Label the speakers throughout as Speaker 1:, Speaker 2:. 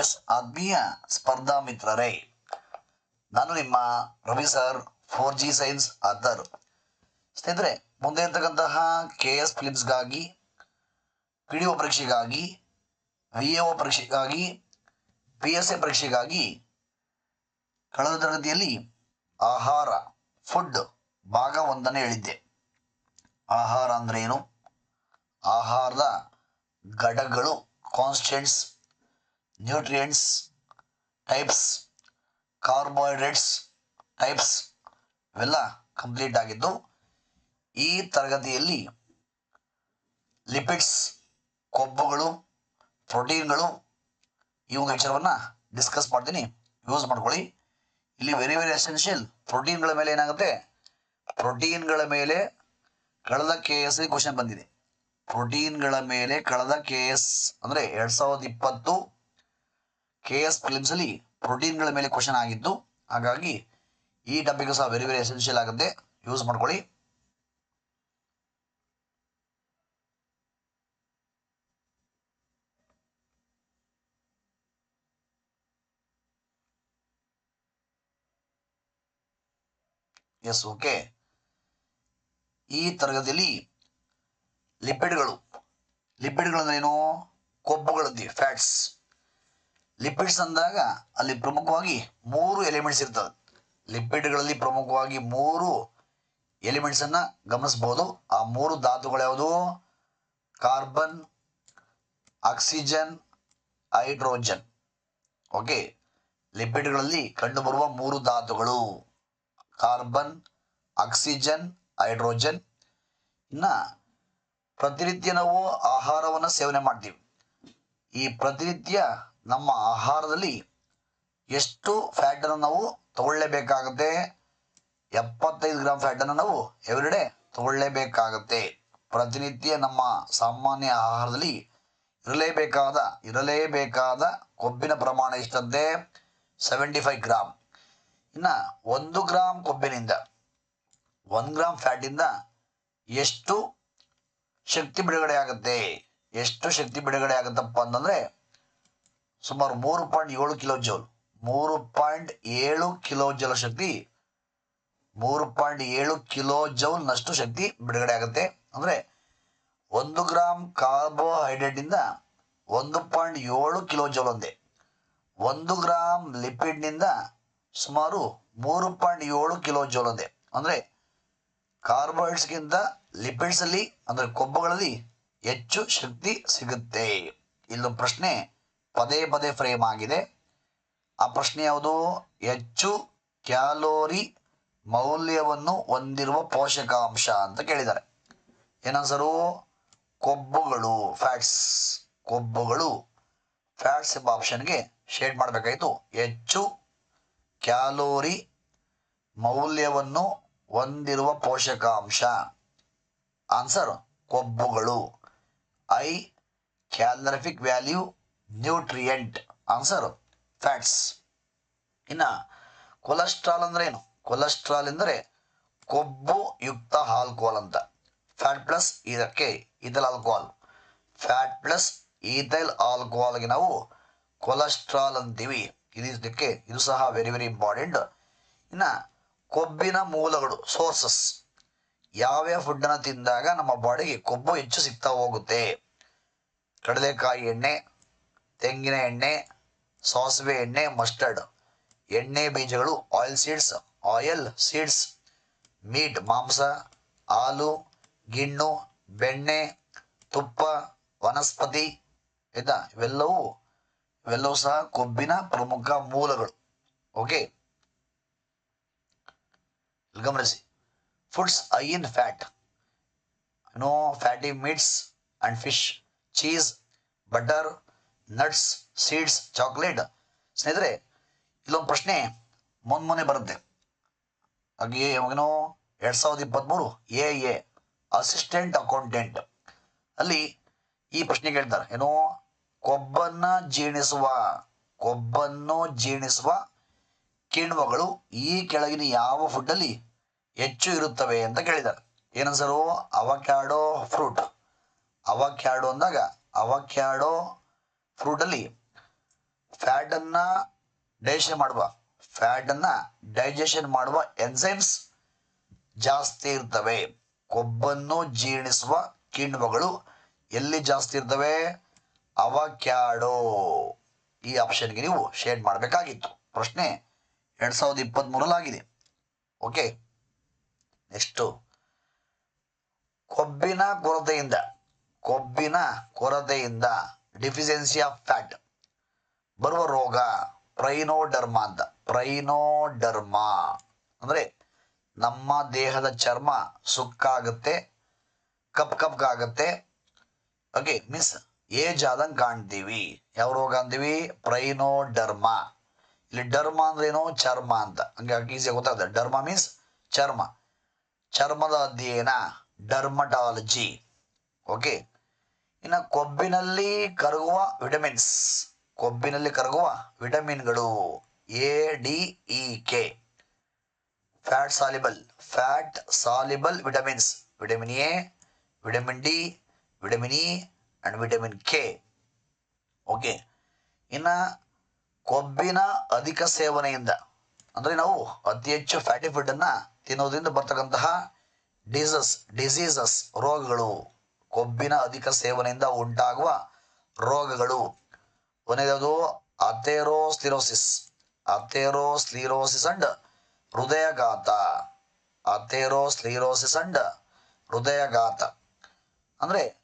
Speaker 1: S ಆತ್ಮೀಯ ಸ್ಪರ್ಧಾ ಮಿತ್ರರೇ, ನಾನು ನಿಮ್ಮ Ravi sir for G science author ಸ್ನೇಹಿತರೆ, ಮುಂದೆ ಇರ್ತಕ್ಕಂತಹ ಕೆ ಎಸ್ ಫಿಲಿಮ್ಸ್ಗಾಗಿ ಪಿ ಡಿ ಒ ಪರೀಕ್ಷೆಗಾಗಿ ವಿ ಎ ಒ ಪರೀಕ್ಷೆಗಾಗಿ ಪಿ ಎಸ್ ಎ ಪರೀಕ್ಷೆಗಾಗಿ ಕಳೆದ ತರಗತಿಯಲ್ಲಿ ಆಹಾರ ಫುಡ್ ಭಾಗ ಒಂದನ್ನು ಹೇಳಿದ್ದೆ. ಆಹಾರ ಅಂದ್ರೆ ಏನು ಆಹಾರದ ಘಟಕಗಳು constants nutrients, types, carbohydrates, types ಇವೆಲ್ಲ ಕಂಪ್ಲೀಟ್ ಆಗಿದ್ದು ಈ ತರಗತಿಯಲ್ಲಿ ಲಿಪಿಡ್ಸ್, ಕೊಬ್ಬುಗಳು, ಪ್ರೋಟೀನ್ಗಳು ಇವು ವಿಚಾರವನ್ನು ಡಿಸ್ಕಸ್ ಮಾಡ್ತೀನಿ. ಯೂಸ್ ಮಾಡ್ಕೊಳ್ಳಿ. ಇಲ್ಲಿ ವೆರಿ ವೆರಿ ಎಸೆನ್ಷಿಯಲ್ ಪ್ರೋಟೀನ್ಗಳ ಮೇಲೆ ಏನಾಗುತ್ತೆ? ಪ್ರೋಟೀನ್ಗಳ ಮೇಲೆ ಕಳೆದ ಕೆ ಎಸ್ ಕ್ವಶನ್ ಬಂದಿದೆ. ಪ್ರೋಟೀನ್ಗಳ ಮೇಲೆ ಕಳೆದ ಕೆ ಎಸ್ ಅಂದರೆ ಎರಡು ಸಾವಿರದ ಇಪ್ಪತ್ತು ಕೆ ಎಸ್ ಫಿಲಿಮ್ಸಲ್ಲಿ ಪ್ರೋಟೀನ್ಗಳ ಮೇಲೆ ಕ್ವಶನ್ ಆಗಿದ್ದು, ಹಾಗಾಗಿ ಈ ಟಾಪಿಕ್ ಸಹ ವೆರಿ ವೆರಿ ಎಸೆನ್ಷಿಯಲ್ ಆಗುತ್ತೆ. ಯೂಸ್ ಮಾಡ್ಕೊಳ್ಳಿ. ಎಸ್ ಓಕೆ ಈ ತರಗತಿಯಲ್ಲಿ ಲಿಪಿಡ್ಗಳು ಲಿಪಿಡ್ಗಳು ಏನು? ಕೊಬ್ಬುಗಳದ್ದು ಫ್ಯಾಟ್ಸ್ ಲಿಪಿಡ್ಸ್ ಅಂದಾಗ ಅಲ್ಲಿ ಪ್ರಮುಖವಾಗಿ ಮೂರು ಎಲಿಮೆಂಟ್ಸ್ ಇರ್ತದೆ ಲಿಪಿಡ್ಗಳಲ್ಲಿ ಪ್ರಮುಖವಾಗಿ ಮೂರು ಎಲಿಮೆಂಟ್ಸ್ ಗಮನಿಸ್ಬೋದು. ಆ ಮೂರು ಧಾತುಗಳು ಯಾವುದು? ಕಾರ್ಬನ್ ಆಕ್ಸಿಜನ್ ಹೈಡ್ರೋಜನ್ ಓಕೆ ಲಿಪಿಡ್ಗಳಲ್ಲಿ ಕಂಡುಬರುವ ಮೂರು ಧಾತುಗಳು. ಕಾರ್ಬನ್ ಆಕ್ಸಿಜನ್ ಹೈಡ್ರೋಜನ್ ಇನ್ನು ಪ್ರತಿನಿತ್ಯ ನಾವು ಆಹಾರವನ್ನು ಸೇವನೆ ಮಾಡ್ತೀವಿ. ಈ ಪ್ರತಿನಿತ್ಯ ನಮ್ಮ ಆಹಾರದಲ್ಲಿ ಎಷ್ಟು ಫ್ಯಾಟನ್ನು ನಾವು ತಗೊಳ್ಳೇಬೇಕಾಗುತ್ತೆ? ಎಪ್ಪತ್ತೈದು ಗ್ರಾಮ್ ಫ್ಯಾಟನ್ನು ನಾವು ಎವ್ರಿಡೇ ತಗೊಳ್ಳೇಬೇಕಾಗತ್ತೆ. ಪ್ರತಿನಿತ್ಯ ನಮ್ಮ ಸಾಮಾನ್ಯ ಆಹಾರದಲ್ಲಿ ಇರಲೇಬೇಕಾದ ಇರಲೇಬೇಕಾದ ಕೊಬ್ಬಿನ ಪ್ರಮಾಣ ಎಷ್ಟಂತೆ? ಸೆವೆಂಟಿ ಫೈವ್ ಗ್ರಾಮ್ ಇನ್ನು ಒಂದು ಗ್ರಾಮ್ ಕೊಬ್ಬಿನಿಂದ, ಒಂದು ಗ್ರಾಮ್ ಫ್ಯಾಟಿಂದ ಎಷ್ಟು ಶಕ್ತಿ ಬಿಡುಗಡೆ ಆಗುತ್ತೆ? ಎಷ್ಟು ಶಕ್ತಿ ಬಿಡುಗಡೆ ಆಗುತ್ತಪ್ಪ ಅಂತಂದ್ರೆ ಸುಮಾರು ಮೂರು ಪಾಯಿಂಟ್ ಏಳು ಕಿಲೋ ಜೌಲ್, ಮೂರು ಪಾಯಿಂಟ್ ಏಳು ಕಿಲೋ ಜಲ ಶಕ್ತಿ, ಮೂರು ಪಾಯಿಂಟ್ ಏಳು ಕಿಲೋ ಜೌಲ್ನಷ್ಟು ಶಕ್ತಿ ಬಿಡುಗಡೆ ಆಗುತ್ತೆ. ಅಂದ್ರೆ ಒಂದು ಗ್ರಾಮ್ ಕಾರ್ಬೋಹೈಡ್ರೇಟ್ ಇಂದ ಒಂದು ಪಾಯಿಂಟ್ ಏಳು ಕಿಲೋ ಜೌಲ್ ಒಂದೇ. ಒಂದು ಗ್ರಾಮ್ ಲಿಪಿಡ್ನಿಂದ ಸುಮಾರು ಮೂರು ಪಾಯಿಂಟ್ ಏಳು ಕಿಲೋ ಜೌಲ್ ಒಂದೇ. ಅಂದ್ರೆ ಕಾರ್ಬೋಹೈಡ್ರೇಟ್ಸ್ಗಿಂತ ಲಿಪಿಡ್ಸ್ ಅಲ್ಲಿ, ಅಂದ್ರೆ ಕೊಬ್ಬುಗಳಲ್ಲಿ ಹೆಚ್ಚು ಶಕ್ತಿ ಸಿಗುತ್ತೆ. ಇಲ್ಲೊಂದು ಪ್ರಶ್ನೆ ಪದೇ ಪದೇ ಫ್ರೇಮ್ ಆಗಿದೆ. ಆ ಪ್ರಶ್ನೆ ಯಾವುದು? ಹೆಚ್ಚು ಕ್ಯಾಲೋರಿ ಮೌಲ್ಯವನ್ನು ಹೊಂದಿರುವ ಪೋಷಕಾಂಶ ಅಂತ ಕೇಳಿದ್ದಾರೆ. ಏನಾನ್ಸರು? ಕೊಬ್ಬುಗಳು ಫ್ಯಾಟ್ಸ್ ಕೊಬ್ಬುಗಳು ಫ್ಯಾಟ್ಸ್ ಎಂಬ ಆಪ್ಷನ್ಗೆ ಶೇಡ್ ಮಾಡಬೇಕಾಯಿತು. ಹೆಚ್ಚು ಕ್ಯಾಲೋರಿ ಮೌಲ್ಯವನ್ನು ಹೊಂದಿರುವ ಪೋಷಕಾಂಶ. Answer ಕೊಬ್ಬುಗಳು. High calorific value nutrient answer. Fats ಇನ್ನು ಕೊಲೆಸ್ಟ್ರಾಲ್ ಅಂದ್ರೆ ಏನು? ಕೊಲೆಸ್ಟ್ರಾಲ್ ಎಂದರೆ ಕೊಬ್ಬು ಯುಕ್ತ ಆಲ್ಕೋಹಾಲ್ ಅಂತ. ಫ್ಯಾಟ್ ಪ್ಲಸ್ ಇದಕ್ಕೆ ethyl alcohol fat plus ethyl ಆಲ್ಕೋಹಾಲ್ಗೆ ನಾವು ಕೊಲೆಸ್ಟ್ರಾಲ್ ಅಂತೀವಿ. ಇದು ಇದಕ್ಕೆ ಇದು ಸಹ ವೆರಿ ವೆರಿ ಇಂಪಾರ್ಟೆಂಟ್ ಇನ್ನು ಕೊಬ್ಬಿನ ಮೂಲಗಳು ಸೋರ್ಸಸ್ ಯಾವ್ಯಾವ ಫುಡ್ಡನ್ನು ತಿಂದಾಗ ನಮ್ಮ ಬಾಡಿಗೆ ಕೊಬ್ಬು ಹೆಚ್ಚು ಸಿಗ್ತಾ ಹೋಗುತ್ತೆ. ಕಡಲೆಕಾಯಿ ಎಣ್ಣೆ ತೆಂಗಿನ ಎಣ್ಣೆ, ಸಾಸಿವೆ ಎಣ್ಣೆ ಮಸ್ಟರ್ಡ್ ಎಣ್ಣೆ ಬೀಜಗಳು oil seeds oil seeds meat ಮಾಂಸ, ಹಾಲು, ಗಿಣ್ಣು, ಬೆಣ್ಣೆ, ತುಪ್ಪ, ವನಸ್ಪತಿ, ಇದ ಇವೆಲ್ಲವೂ ಇವೆಲ್ಲವೂ ಸಹ ಕೊಬ್ಬಿನ ಪ್ರಮುಖ ಮೂಲಗಳು. ಓಕೆ ಗಮನಿಸಿ. Foods high in fat no fatty meats and fish cheese butter nuts seeds chocolate ಸ್ನೇಹಿತರೆ, ಇಲ್ಲೊಂದು ಪ್ರಶ್ನೆ ಮೊನ್ನೆ ಮೊನ್ನೆ ಬರುತ್ತೆ. ಹಾಗೆ ಯಾವಾಗನೋ ಎರಡು ಸಾವಿರದ ಇಪ್ಪತ್ತ್ಮೂರು ಎ ಎ ಅಸಿಸ್ಟೆಂಟ್ ಅಕೌಂಟೆಂಟ್ ಅಲ್ಲಿ ಈ ಪ್ರಶ್ನೆ ಕೇಳ್ತಾರೆ. ಏನೋ, ಕೊಬ್ಬನ್ನ ಜೀರ್ಣಿಸುವ, ಕೊಬ್ಬನ್ನು ಜೀರ್ಣಿಸುವ ಕಿಣ್ವಗಳು ಈ ಕೆಳಗಿನ ಯಾವ ಫುಡ್ಡಲ್ಲಿ ಹೆಚ್ಚು ಇರುತ್ತವೆ ಅಂತ ಕೇಳಿದ್ದಾರೆ. ಏನನ್ಸರು? ಅವಕ್ಯಾಡೋ ಫ್ರೂಟ್ ಅವಕ್ಯಾಡೋ ಅಂದಾಗ, ಅವಕ್ಯಾಡೋ ಫ್ರೂಟಲ್ಲಿ ಫ್ಯಾಟ್ ಅನ್ನ ಡೈಜೆಷನ್ ಮಾಡುವ. ಫ್ಯಾಟ್ ಅನ್ನ ಡೈಜೆಷನ್ ಮಾಡುವ ಎನ್ಸೈಮ್ಸ್ ಜಾಸ್ತಿ ಇರ್ತವೆ. ಕೊಬ್ಬನ್ನು ಜೀರ್ಣಿಸುವ ಕಿಣ್ವಗಳು ಎಲ್ಲಿ ಜಾಸ್ತಿ ಇರ್ತವೆ? ಅವಕ್ಯಾಡೋ. ಈ ಆಪ್ಷನ್ಗೆ ನೀವು ಶೇಡ್ ಮಾಡಬೇಕಾಗಿತ್ತು. ಪ್ರಶ್ನೆ ಎರಡು ಸಾವಿರದ ಇಪ್ಪತ್ತ್ ಮೂರಲ್ಲಾಗಿದೆ ಓಕೆ ನೆಕ್ಸ್ಟು ಕೊಬ್ಬಿನ ಕೊರತೆಯಿಂದ. ಕೊಬ್ಬಿನ ಕೊರತೆಯಿಂದ. ಡಿಫಿಷಿಯನ್ಸಿ ಆಫ್ ಫ್ಯಾಟ್ ಬರುವ ರೋಗ ಪ್ರೈನೋಡರ್ಮಾ ಅಂತ. ಪ್ರೈನೋಡರ್ಮಾ ಅಂದ್ರೆ ನಮ್ಮ ದೇಹದ ಚರ್ಮ ಸುಕ್ಕಾಗುತ್ತೆ, ಕಪ್ ಕಪ್ಗಾಗುತ್ತೆ. ಓಕೆ ಮೀನ್ಸ್ ಏಜ್ ಆದಂಗೆ ಕಾಣ್ತೀವಿ. ಯಾವ ರೋಗ ಅಂತೀವಿ? ಪ್ರೈನೋಡರ್ಮಾ ಇಲ್ಲಿ ಡರ್ಮ ಅಂದ್ರೆ ಏನು? ಚರ್ಮ ಅಂತ. ಹಂಗೆ ಈಸಿಯಾಗಿ ಗೊತ್ತಾಗುತ್ತೆ. ಡರ್ಮ ಮೀನ್ಸ್ ಚರ್ಮ. ಚರ್ಮದ ಅಧ್ಯಯನ ಡರ್ಮಟಾಲಜಿ ಓಕೆ ಇನ್ನು ಕೊಬ್ಬಿನಲ್ಲಿ ಕರಗುವ ವಿಟಮಿನ್ಸ್. ಕೊಬ್ಬಿನಲ್ಲಿ ಕರಗುವ ವಿಟಮಿನ್ಗಳು A, D, E, K. Fat soluble fat soluble vitamins. Vitamin A, vitamin D, vitamin E, and vitamin K. Okay. ಇನ್ನ ಕೊಬ್ಬಿನ ಅಧಿಕ ಸೇವನೆಯಿಂದ, ಅಂದ್ರೆ ನಾವು ಅತಿ ಹೆಚ್ಚು ಫ್ಯಾಟಿ ಫುಡ್ ಅನ್ನ ತಿನ್ನೋದ್ರಿಂದ ಬರ್ತಕ್ಕಂತಹ ಡಿಸಸ್ ಡಿಸೀಸಸ್ ರೋಗಗಳು. ಕೊಬ್ಬಿನ ಅಧಿಕ ಸೇವನೆಯಿಂದ ಉಂಟಾಗುವ ರೋಗಗಳು. ಕೊನೆಯದು ಅಥೆರೋಸ್ಲಿರೋಸಿಸ್ ಅಥೆರೋಸ್ಲಿರೋಸಿಸ್ ಅಂಡ್ ಹೃದಯಘಾತ. ಅಥೆರೋಸ್ಲಿರೋಸಿಸ್ ಅಂಡ್ ಹೃದಯಘಾತ. ಅಂದ್ರೆ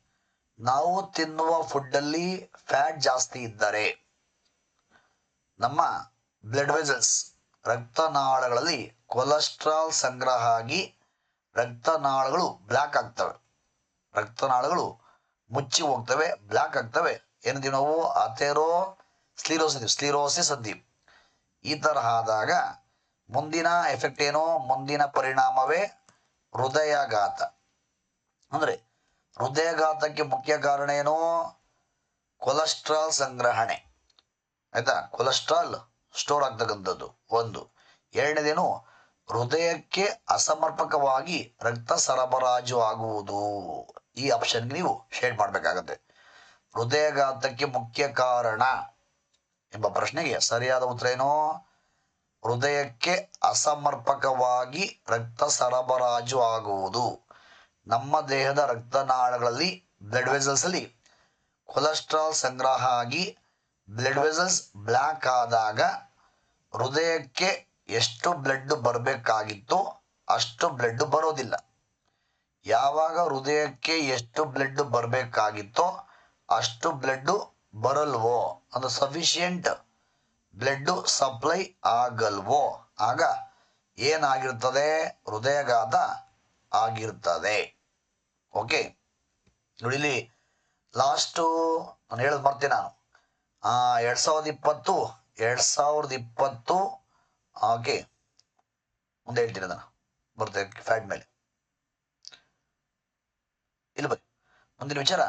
Speaker 1: ನಾವು ತಿನ್ನುವ ಫುಡ್ ಅಲ್ಲಿ ಫ್ಯಾಟ್ ಜಾಸ್ತಿ ಇದ್ದರೆ ನಮ್ಮ ಬ್ಲಡ್ ವೆಸಲ್ಸ್ ರಕ್ತನಾಳಗಳಲ್ಲಿ ಕೊಲೆಸ್ಟ್ರಾಲ್ ಸಂಗ್ರಹ ಆಗಿ ರಕ್ತನಾಳಗಳು ಬ್ಲ್ಯಾಕ್ ಆಗ್ತವೆ. ರಕ್ತನಾಳಗಳು ಮುಚ್ಚಿ ಹೋಗ್ತವೆ ಬ್ಲ್ಯಾಕ್ ಆಗ್ತವೆ. ಏನಂತೀವಿ ನಾವು? ಅಥೆರೋ ಸ್ಲೀರೋಸ್ ಅಂತೀವಿ ಅಂತೀವಿ ಈ ತರಹ ಆದಾಗ ಮುಂದಿನ ಎಫೆಕ್ಟ್ ಏನು? ಮುಂದಿನ ಪರಿಣಾಮವೇ ಹೃದಯಾಘಾತ. ಅಂದ್ರೆ ಹೃದಯಾಘಾತಕ್ಕೆ ಮುಖ್ಯ ಕಾರಣ ಏನು? ಕೊಲೆಸ್ಟ್ರಾಲ್ ಸಂಗ್ರಹಣೆ. ಆಯಿತಾ? ಕೊಲೆಸ್ಟ್ರಾಲ್ ಸ್ಟೋರ್ ಆಗ್ತಕ್ಕಂಥದ್ದು ಒಂದು. ಎರಡನೇದೇನು ಹೃದಯಕ್ಕೆ ಅಸಮರ್ಪಕವಾಗಿ ರಕ್ತ ಸರಬರಾಜು ಆಗುವುದು. ಈ ಆಪ್ಷನ್ಗೆ ನೀವು ಶೇಡ್ ಮಾಡಬೇಕಾಗತ್ತೆ. ಹೃದಯಘಾತಕ್ಕೆ ಮುಖ್ಯ ಕಾರಣ ಎಂಬ ಪ್ರಶ್ನೆಗೆ ಸರಿಯಾದ ಉತ್ತರ ಏನು? ಹೃದಯಕ್ಕೆ ಅಸಮರ್ಪಕವಾಗಿ ರಕ್ತ ಸರಬರಾಜು ಆಗುವುದು. ನಮ್ಮ ದೇಹದ ರಕ್ತನಾಳಗಳಲ್ಲಿ ಬ್ಲಡ್ ವೆಸಲ್ಸ್ ಅಲ್ಲಿ ಕೊಲೆಸ್ಟ್ರಾಲ್ ಸಂಗ್ರಹ ಆಗಿ ಬ್ಲಡ್ ವೆಸಲ್ಸ್ ಬ್ಲ್ಯಾಕ್ ಆದಾಗ ಹೃದಯಕ್ಕೆ ಎಷ್ಟು ಬ್ಲಡ್ ಬರಬೇಕಾಗಿತ್ತು ಅಷ್ಟು ಬ್ಲಡ್ ಬರೋದಿಲ್ಲ. ಯಾವಾಗ ಹೃದಯಕ್ಕೆ ಎಷ್ಟು ಬ್ಲಡ್ ಬರಬೇಕಾಗಿತ್ತೋ ಅಷ್ಟು ಬ್ಲಡ್ ಬರಲ್ವೋ? ಅಂದ್ರೆ ಸಫಿಷಿಯೆಂಟ್ ಬ್ಲಡ್ ಸಪ್ಲೈ ಆಗಲ್ವೋ? ಆಗ ಏನಾಗಿರ್ತದೆ? ಹೃದಯಘಾತ ಆಗಿರ್ತದೆ. ಓಕೆ ನೋಡಿಲಿ ಲಾಸ್ಟು ನಾನು ಹೇಳೋದು ಬರ್ತೀನಿ ನಾನು. ಎರಡ್ ಸಾವಿರದ ಇಪ್ಪತ್ತು, ಎರಡು ಸಾವಿರದ ಇಪ್ಪತ್ತು ಓಕೆ ಮುಂದೆ ಹೇಳ್ತೀನಿ ಅದನ್ನು. ಬರ್ತೇನೆ ಫ್ಯಾಟ್ ಮೇಲೆ. ಇಲ್ಲಿ ಬನ್ನಿ ಮುಂದಿನ ವಿಚಾರ,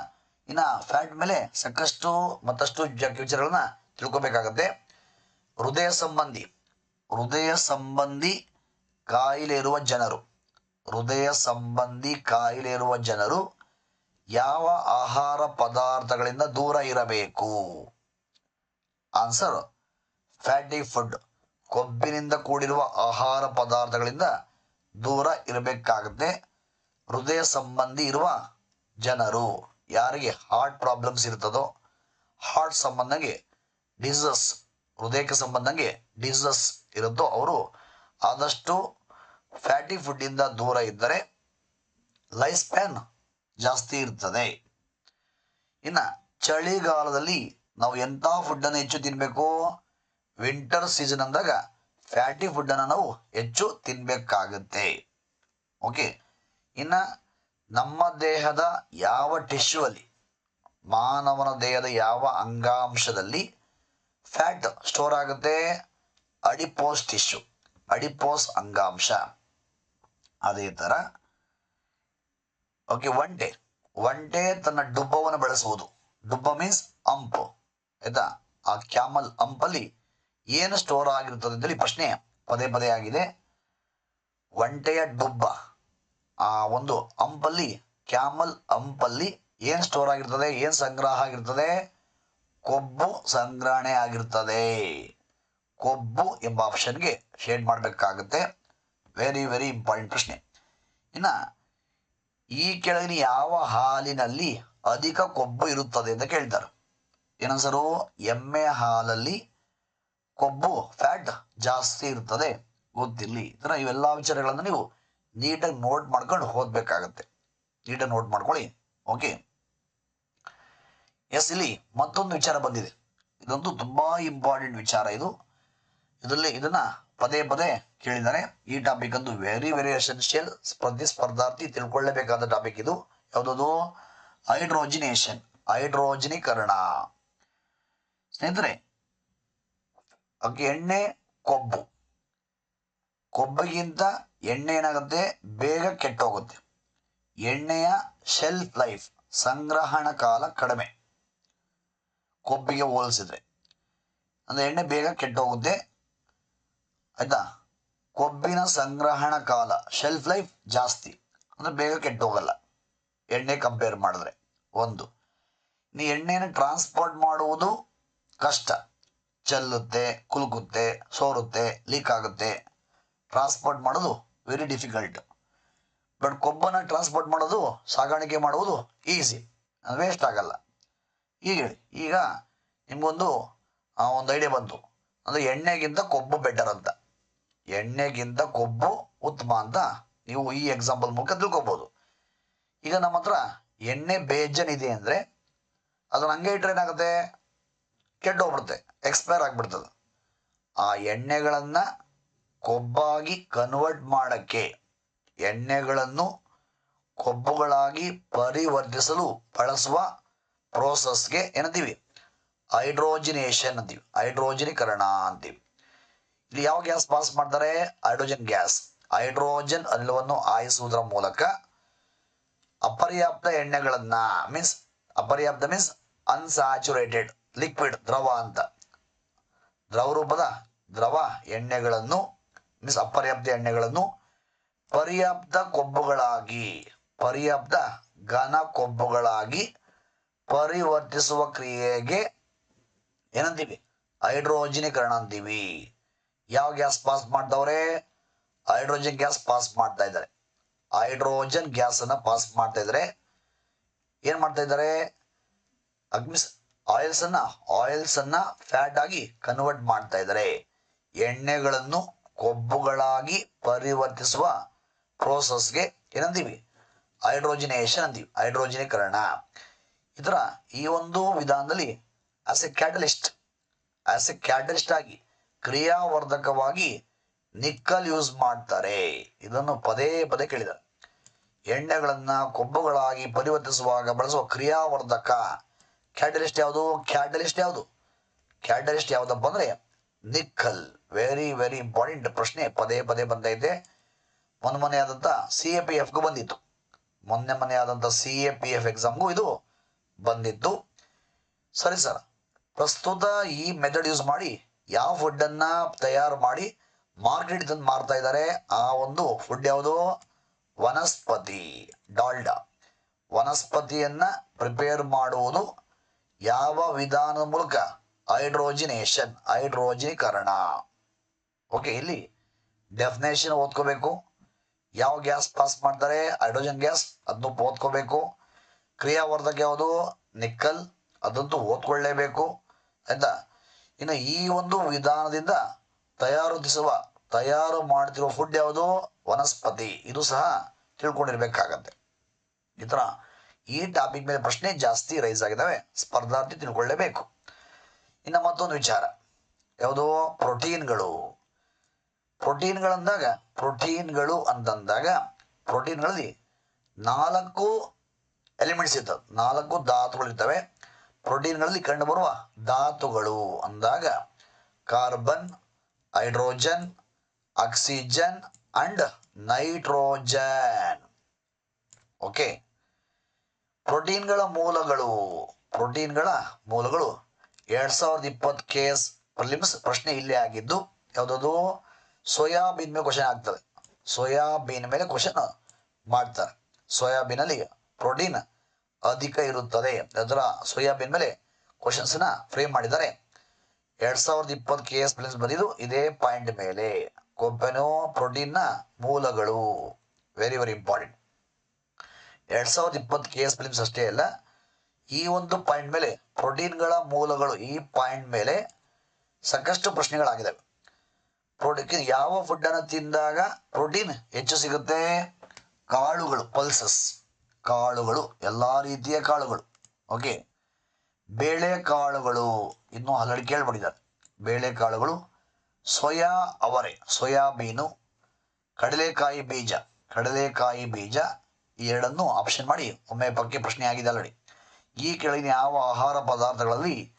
Speaker 1: ಇನ್ನ ಫ್ಯಾಟ್ ಮೇಲೆ ಸಾಕಷ್ಟು ಮತ್ತಷ್ಟು ವಿಚಾರಗಳನ್ನ ತಿಳ್ಕೊಬೇಕಾಗತ್ತೆ. ಹೃದಯ ಸಂಬಂಧಿ ಹೃದಯ ಸಂಬಂಧಿ ಕಾಯಿಲೆ ಇರುವ ಜನರು, ಹೃದಯ ಸಂಬಂಧಿ ಕಾಯಿಲೆ ಇರುವ ಜನರು ಯಾವ ಆಹಾರ ಪದಾರ್ಥಗಳಿಂದ ದೂರ ಇರಬೇಕು? ಆನ್ಸರ್ ಫ್ಯಾಟಿ ಫುಡ್ ಕೊಬ್ಬಿನಿಂದ ಕೂಡಿರುವ ಆಹಾರ ಪದಾರ್ಥಗಳಿಂದ ದೂರ ಇರಬೇಕಾಗುತ್ತೆ. ಹೃದಯ ಸಂಬಂಧಿ ಇರುವ ಜನರು ಯಾರಿಗೆ ಹಾರ್ಟ್ ಪ್ರಾಬ್ಲಮ್ಸ್ ಇರ್ತದೋ ಹಾರ್ಟ್ ಸಂಬಂಧಂಗೆ ಡಿಸಸ್ ಹೃದಯಕ್ಕೆ ಸಂಬಂಧಂಗೆ ಡಿಸಸ್ ಇರುತ್ತೋ ಅವರು ಆದಷ್ಟು ಫ್ಯಾಟಿ ಫುಡ್ ಇಂದ ದೂರ ಇದ್ದರೆ ಲೈಫ್ ಸ್ಪ್ಯಾನ್ ಜಾಸ್ತಿ ಇರ್ತದೆ. ಇನ್ನ ಚಳಿಗಾಲದಲ್ಲಿ ನಾವು ಎಂಥ ಫುಡ್ ಅನ್ನು ಹೆಚ್ಚು ತಿನ್ನಬೇಕು ವಿಂಟರ್ ಸೀಸನ್ ಅಂದಾಗ ಫ್ಯಾಟಿ ಫುಡ್ ಅನ್ನು ನಾವು ಹೆಚ್ಚು ತಿನ್ಬೇಕಾಗುತ್ತೆ. ಓಕೆ ಇನ್ನ ನಮ್ಮ ದೇಹದ ಯಾವ ಟಿಶ್ಯೂ ಅಲ್ಲಿ, ಮಾನವನ ದೇಹದ ಯಾವ ಅಂಗಾಂಶದಲ್ಲಿ ಫ್ಯಾಟ್ ಸ್ಟೋರ್ ಆಗುತ್ತೆ? ಅಡಿಪೋಸ್ ಟಿಶ್ಯೂ ಅಡಿಪೋಸ್ ಅಂಗಾಂಶ. ಅದೇ ತರ ಓಕೆ ಒಂಟೆ ಒಂಟೆ ತನ್ನ ಡುಬ್ಬವನ್ನು ಬಳಸುವುದು. ಡುಬ್ಬ ಮೀನ್ಸ್ ಅಂಪ್, ಆಯ್ತಾ? ಆ ಕ್ಯಾಮಲ್ ಅಂಪಲ್ಲಿ ಏನು ಸ್ಟೋರ್ ಆಗಿರುತ್ತದೆ ಅಂತೇಳಿ ಪ್ರಶ್ನೆ ಪದೇ ಪದೇ ಆಗಿದೆ. ಒಂಟೆಯ ಡುಬ್ಬ. ಆ ಒಂದು ಅಂಪಲ್ಲಿ ಕ್ಯಾಮಲ್ ಅಂಪಲ್ಲಿ ಏನ್ ಸ್ಟೋರ್ ಆಗಿರ್ತದೆ, ಏನ್ ಸಂಗ್ರಹ ಆಗಿರ್ತದೆ? ಕೊಬ್ಬು ಸಂಗ್ರಹಣೆ ಆಗಿರ್ತದೆ. ಕೊಬ್ಬು ಎಂಬ ಆಪ್ಷನ್ಗೆ ಶೇಡ್ ಮಾಡಬೇಕಾಗುತ್ತೆ. ವೆರಿ ವೆರಿ ಇಂಪಾರ್ಟೆಂಟ್ ಪ್ರಶ್ನೆ. ಇನ್ನ ಈ ಕೆಳಗಿನ ಯಾವ ಹಾಲಿನಲ್ಲಿ ಅಧಿಕ ಕೊಬ್ಬು ಇರುತ್ತದೆ ಅಂತ ಕೇಳ್ತಾರೆ. ಏನನ್ಸರು? ಎಮ್ಮೆ ಹಾಲಲ್ಲಿ ಕೊಬ್ಬು ಫ್ಯಾಟ್ ಜಾಸ್ತಿ ಇರ್ತದೆ. ಗೊತ್ತಿರಲಿ ಈ ಥರ ಇವೆಲ್ಲ ವಿಚಾರಗಳನ್ನು ನೀವು ನೀಟಾಗಿ ನೋಟ್ ಮಾಡ್ಕೊಂಡು ಓದ್ಬೇಕಾಗತ್ತೆ. ನೀಟಾಗಿ ನೋಟ್ ಮಾಡ್ಕೊಳ್ಳಿ. ಓಕೆ ಎಸ್ ಇಲ್ಲಿ ಮತ್ತೊಂದು ವಿಚಾರ ಬಂದಿದೆ. ಇದೊಂದು ತುಂಬಾ ಇಂಪಾರ್ಟೆಂಟ್ ವಿಚಾರ ಇದು. ಇದರಲ್ಲಿ ಇದನ್ನ ಪದೇ ಪದೇ ಕೇಳಿದ್ದಾರೆ. ಈ ಟಾಪಿಕ್ ಅಂತೂ ವೆರಿ ವೆರಿ ಎಸೆನ್ಷಿಯಲ್ ಪ್ರತಿ ಸ್ಪರ್ಧಾರ್ಥಿ ತಿಳ್ಕೊಳ್ಳೇಬೇಕಾದ ಟಾಪಿಕ್ ಇದು. ಯಾವುದದು? ಹೈಡ್ರೋಜಿನೇಷನ್ ಹೈಡ್ರೋಜನೀಕರಣ ಸ್ನೇಹಿತರೆ, ಅಕ್ಕಿ, ಎಣ್ಣೆ, ಕೊಬ್ಬು. ಕೊಬ್ಬಿಗಿಂತ ಎಣ್ಣೆ ಏನಾಗುತ್ತೆ? ಬೇಗ ಕೆಟ್ಟೋಗುತ್ತೆ. ಎಣ್ಣೆಯ ಶೆಲ್ಫ್ ಲೈಫ್ ಸಂಗ್ರಹಣ ಕಾಲ ಕಡಿಮೆ. ಕೊಬ್ಬಿಗೆ ಹೋಲಿಸಿದ್ರೆ. ಅಂದ್ರೆ ಎಣ್ಣೆ ಬೇಗ ಕೆಟ್ಟೋಗುತ್ತೆ. ಆಯಿತಾ? ಕೊಬ್ಬಿನ ಸಂಗ್ರಹಣ ಕಾಲ ಶೆಲ್ಫ್ ಲೈಫ್ ಜಾಸ್ತಿ. ಅಂದ್ರೆ ಬೇಗ ಕೆಟ್ಟೋಗಲ್ಲ. ಎಣ್ಣೆ ಕಂಪೇರ್ ಮಾಡಿದ್ರೆ. ಒಂದು. ನೀ ಎಣ್ಣೆನ ಟ್ರಾನ್ಸ್ಪೋರ್ಟ್ ಮಾಡುವುದು ಕಷ್ಟ. ಚೆಲ್ಲುತ್ತೆ, ಕುಲುಕುತ್ತೆ, ಸೋರುತ್ತೆ ಲೀಕ್ ಆಗುತ್ತೆ. ಟ್ರಾನ್ಸ್ಪೋರ್ಟ್ ಮಾಡೋದು ವೆರಿ ಡಿಫಿಕಲ್ಟ್ ಬಟ್ ಕೊಬ್ಬನ್ನು ಟ್ರಾನ್ಸ್ಪೋರ್ಟ್ ಮಾಡೋದು, ಸಾಗಾಣಿಕೆ ಮಾಡುವುದು ಈಸಿ ವೇಸ್ಟ್ ಆಗಲ್ಲ. ಈಗ ಈಗ ನಿಮಗೊಂದು ಒಂದು ಐಡಿಯಾ ಬಂತು. ಅಂದ್ರೆ ಎಣ್ಣೆಗಿಂತ ಕೊಬ್ಬು ಬೆಟರ್ ಅಂತ. ಎಣ್ಣೆಗಿಂತ ಕೊಬ್ಬು ಉತ್ತಮ ಅಂತ ನೀವು ಈ ಎಕ್ಸಾಂಪಲ್ ಮೂಲಕ ತಿಳ್ಕೊಬೋದು. ಈಗ ನಮ್ಮ ಹತ್ರ ಎಣ್ಣೆ ಬೇಜನ್ ಇದೆ ಅಂದ್ರೆ ಅದನ್ನ ಹಂಗೆ ಇಟ್ಟರೆ ಏನಾಗುತ್ತೆ? ಕೆಟ್ಟೋಗ್ಬಿಡುತ್ತೆ ಎಕ್ಸ್ಪೈರ್ ಆಗಿಬಿಡ್ತದೆ. ಆ ಎಣ್ಣೆಗಳನ್ನ ಕೊಬ್ಬಾಗಿ ಕನ್ವರ್ಟ್ ಮಾಡಕ್ಕೆ ಎಣ್ಣೆಗಳನ್ನು ಕೊಬ್ಬುಗಳಾಗಿ ಪರಿವರ್ತಿಸಲು ಬಳಸುವ ಪ್ರೋಸೆಸ್ಗೆ ಏನಂತೀವಿ? ಹೈಡ್ರೋಜಿನೇಷನ್ ಅಂತೀವಿ. ಹೈಡ್ರೋಜನೀಕರಣ ಅಂತೀವಿ. ಇಲ್ಲಿ ಯಾವ ಗ್ಯಾಸ್ ಪಾಸ್ ಮಾಡ್ತಾರೆ? ಹೈಡ್ರೋಜನ್ ಗ್ಯಾಸ್ ಹೈಡ್ರೋಜನ್ ಅನಿಲವನ್ನು ಆಯಿಸುವುದರ ಮೂಲಕ ಅಪರ್ಯಾಪ್ತ ಎಣ್ಣೆಗಳನ್ನ ಮೀನ್ಸ್ ಅಪರ್ಯಾಪ್ತ ಮೀನ್ಸ್ ಅನ್ಸ್ಯಾಚುರೇಟೆಡ್ ಲಿಕ್ವಿಡ್ ದ್ರವ ಅಂತ ದ್ರವ ರೂಪದ ದ್ರವ ಎಣ್ಣೆಗಳನ್ನು ಮೀನ್ಸ್ ಅಪರ್ಯಾಪ್ತ ಎಣ್ಣೆಗಳನ್ನು ಪರ್ಯಾಪ್ತ ಕೊಬ್ಬುಗಳಾಗಿ, ಪರ್ಯಾಪ್ತ ಘನ ಕೊಬ್ಬುಗಳಾಗಿ ಪರಿವರ್ತಿಸುವ ಕ್ರಿಯೆಗೆ ಏನಂತೀವಿ? ಹೈಡ್ರೋಜನೀಕರಣ ಅಂತೀವಿ. ಯಾವ ಗ್ಯಾಸ್ ಪಾಸ್ ಮಾಡ್ತವ್ರೆ? ಹೈಡ್ರೋಜನ್ ಗ್ಯಾಸ್ ಪಾಸ್ ಮಾಡ್ತಾ ಇದ್ದಾರೆ. ಹೈಡ್ರೋಜನ್ ಗ್ಯಾಸ್ ಅನ್ನ ಪಾಸ್ ಮಾಡ್ತಾ ಇದ್ದಾರೆ. ಏನ್ ಮಾಡ್ತಾ ಇದ್ದಾರೆ? ಅಗ್ನಿಸ್ ಆಯಿಲ್ಸ್ ಅನ್ನ ಆಯಿಲ್ಸ್ ಅನ್ನ ಫ್ಯಾಟ್ ಆಗಿ ಕನ್ವರ್ಟ್ ಮಾಡ್ತಾ ಇದ್ದಾರೆ. ಎಣ್ಣೆಗಳನ್ನು ಕೊಬ್ಬುಗಳಾಗಿ ಪರಿವರ್ತಿಸುವ ಪ್ರೋಸೆಸ್ಗೆ ಏನಂತೀವಿ? ಹೈಡ್ರೋಜಿನೇಷನ್ ಅಂತೀವಿ. ಹೈಡ್ರೋಜಿನೀಕರಣ ಇದರ ಈ ಒಂದು ವಿಧಾನದಲ್ಲಿ as a catalyst as a catalyst ಆಗಿ ಕ್ರಿಯಾವರ್ಧಕವಾಗಿ ನಿಕ್ಕಲ್ ಯೂಸ್ ಮಾಡ್ತಾರೆ. ಇದನ್ನು ಪದೇ ಪದೇ ಕೇಳಿದ್ದಾರೆ. ಎಣ್ಣೆಗಳನ್ನ ಕೊಬ್ಬುಗಳಾಗಿ ಪರಿವರ್ತಿಸುವಾಗ ಬಳಸುವ ಕ್ರಿಯಾವರ್ಧಕ ಕ್ಯಾಟಲಿಸ್ಟ್ ಯಾವುದು? ಕ್ಯಾಟಲಿಸ್ಟ್ ಯಾವುದು? ಕ್ಯಾಟಲಿಸ್ಟ್ ಯಾವುದಪ್ಪ ಅಂದ್ರೆ ನಿಕ್ಕಲ್ ವೆರಿ ವೆರಿ ಇಂಪಾರ್ಟೆಂಟ್ ಪ್ರಶ್ನೆ. ಪದೇ ಪದೇ ಬಂದೈತೆ ಮೊನ್ನೆ ಮೊನ್ನೆ ಆದಂತ ಸಿ ಎ ಪಿ ಎಫ್ಗೂ ಬಂದಿತ್ತು. ಮೊನ್ನೆ ಮೊನ್ನೆ ಆದಂತ ಸಿ ಎ ಪಿ ಎಫ್ ಎಕ್ಸಾಮ್ಗೂ ಇದು ಬಂದಿತ್ತು. ಸರಿ ಸರ್, ಪ್ರಸ್ತುತ ಈ ಮೆಥಡ್ ಯೂಸ್ ಮಾಡಿ, ಯಾವ ಫುಡ್ ಅನ್ನ ತಯಾರು ಮಾಡಿ ಮಾರ್ಕೆಟ್ ತಂದು ಮಾರ್ತಾ ಇದ್ದಾರೆ, ಆ ಒಂದು ಫುಡ್ ಯಾವುದು? ವನಸ್ಪತಿ, ಡಾಲ್ಡಾ. ವನಸ್ಪತಿಯನ್ನ ಪ್ರಿಪೇರ್ ಮಾಡುವುದು ಯಾವ ವಿಧಾನದ ಮೂಲಕ? ಹೈಡ್ರೋಜಿನೇಷನ್ ಹೈಡ್ರೋಜಿನೀಕರಣ ಓಕೆ ಇಲ್ಲಿ ಡೆಫಿನೇಷನ್ ಓದ್ಕೋಬೇಕು. ಯಾವ ಗ್ಯಾಸ್ ಪಾಸ್ ಮಾಡ್ತಾರೆ? ಹೈಡ್ರೋಜನ್ ಗ್ಯಾಸ್ ಅದನ್ನು ಓದ್ಕೋಬೇಕು. ಕ್ರಿಯಾವರ್ಧಕ ಯಾವುದು? ನಿಕ್ಕಲ್ ಅದಂತೂ ಓದ್ಕೊಳ್ಳೇಬೇಕು. ಆಯ್ತಾ? ಇನ್ನು ಈ ಒಂದು ವಿಧಾನದಿಂದ ತಯಾರಿಸುವ ತಯಾರು ಮಾಡ್ತಿರುವ ಫುಡ್ ಯಾವುದು? ವನಸ್ಪತಿ. ಇದು ಸಹ ತಿಳ್ಕೊಂಡಿರ್ಬೇಕಾಗತ್ತೆ. ಈ ಥರ ಈ ಟಾಪಿಕ್ ಮೇಲೆ ಪ್ರಶ್ನೆ ಜಾಸ್ತಿ ರೈಸ್ ಆಗಿದ್ದಾವೆ. ಸ್ಪರ್ಧಾರ್ಥಿ ತಿಳ್ಕೊಳ್ಳೇಬೇಕು. ಇನ್ನು ಮತ್ತೊಂದು ವಿಚಾರ. ಯಾವುದೋ ಪ್ರೋಟೀನ್ಗಳು. ಪ್ರೋಟೀನ್ಗಳಂದಾಗ, ಪ್ರೋಟೀನ್ಗಳು ಅಂತಂದಾಗ, ಪ್ರೋಟೀನ್ಗಳಲ್ಲಿ ನಾಲ್ಕು ಎಲಿಮೆಂಟ್ಸ್ ಇರ್ತವೆ. ನಾಲ್ಕು ಧಾತುಗಳಿರ್ತವೆ ಪ್ರೋಟೀನ್ಗಳಲ್ಲಿ ಕಂಡುಬರುವ ಧಾತುಗಳು ಅಂದಾಗ, carbon, hydrogen, oxygen and nitrogen. Okay. ಪ್ರೋಟೀನ್ಗಳ ಮೂಲಗಳು. ಪ್ರೋಟೀನ್ಗಳ ಮೂಲಗಳು ಎರಡ್ ಸಾವಿರದ ಇಪ್ಪತ್ತು ಕೆ ಎಸ್ ಪ್ರಿಲಿಮ್ಸ್ ಪ್ರಶ್ನೆ ಇಲ್ಲೇ ಆಗಿದ್ದು, ಯಾವುದದು? ಸೋಯಾಬೀನ್ ಮೇಲೆ ಕ್ವಶನ್ ಆಗ್ತದೆ. ಸೋಯಾಬೀನ್ ಮೇಲೆ ಕ್ವಶನ್ ಮಾಡ್ತಾರೆ. ಸೋಯಾಬೀನ್ ಅಲ್ಲಿ ಪ್ರೋಟೀನ್ ಅಧಿಕ ಇರುತ್ತದೆ. ಅದರ ಸೋಯಾಬೀನ್ ಮೇಲೆ ಕ್ವಶನ್ಸ್ನ ಫ್ರೇಮ್ ಮಾಡಿದ್ದಾರೆ. ಎರಡ್ ಸಾವಿರದ ಇಪ್ಪತ್ತು ಕೆ ಎಸ್ ಪ್ಲಸ್ ಬಂದಿದ್ದು ಇದೇ ಪಾಯಿಂಟ್ ಮೇಲೆ. ಕೊಬ್ಬೆನೋ ಪ್ರೋಟೀನ್ನ ಮೂಲಗಳು. ವೆರಿ ವೆರಿ ಇಂಪಾರ್ಟೆಂಟ್ ಎರಡ್ ಸಾವಿರದ ಇಪ್ಪತ್ತು ಕೆ ಎಸ್ ಫಿಲಿಮ್ಸ್ ಅಷ್ಟೇ ಅಲ್ಲ ಈ ಒಂದು ಪಾಯಿಂಟ್ ಮೇಲೆ ಪ್ರೋಟೀನ್ಗಳ ಮೂಲಗಳು ಈ ಪಾಯಿಂಟ್ ಮೇಲೆ ಸಾಕಷ್ಟು ಪ್ರಶ್ನೆಗಳಾಗಿದ್ದಾವೆ. ಪ್ರೋಟೀನ್ ಯಾವ ಫುಡ್ ಅನ್ನು ತಿಂದಾಗ ಪ್ರೋಟೀನ್ ಹೆಚ್ಚು ಸಿಗುತ್ತೆ? ಕಾಳುಗಳು ಪಲ್ಸಸ್ ಕಾಳುಗಳು, ಎಲ್ಲಾ ರೀತಿಯ ಕಾಳುಗಳು. ಓಕೆ ಬೇಳೆ ಕಾಳುಗಳು ಇನ್ನೂ ಹಲಡಿ ಕೇಳ್ಬಿಟ್ಟಿದ್ದಾರೆ ಬೇಳೆ ಕಾಳುಗಳು ಸೋಯಾ ಅವರೆ ಸೋಯಾಬೀನು ಕಡಲೆಕಾಯಿ ಬೀಜ. ಕಡಲೆಕಾಯಿ ಬೀಜ ಎರಡನ್ನು ಆಪ್ಷನ್ ಮಾಡಿ ಒಮ್ಮೆ ಬಗ್ಗೆ ಪ್ರಶ್ನೆ ಆಗಿದೆ ಆಲ್ರೆಡಿ ಈ ಕೆಳಗಿನ ಯಾವ ಆಹಾರ ಪದಾರ್ಥಗಳಲ್ಲಿ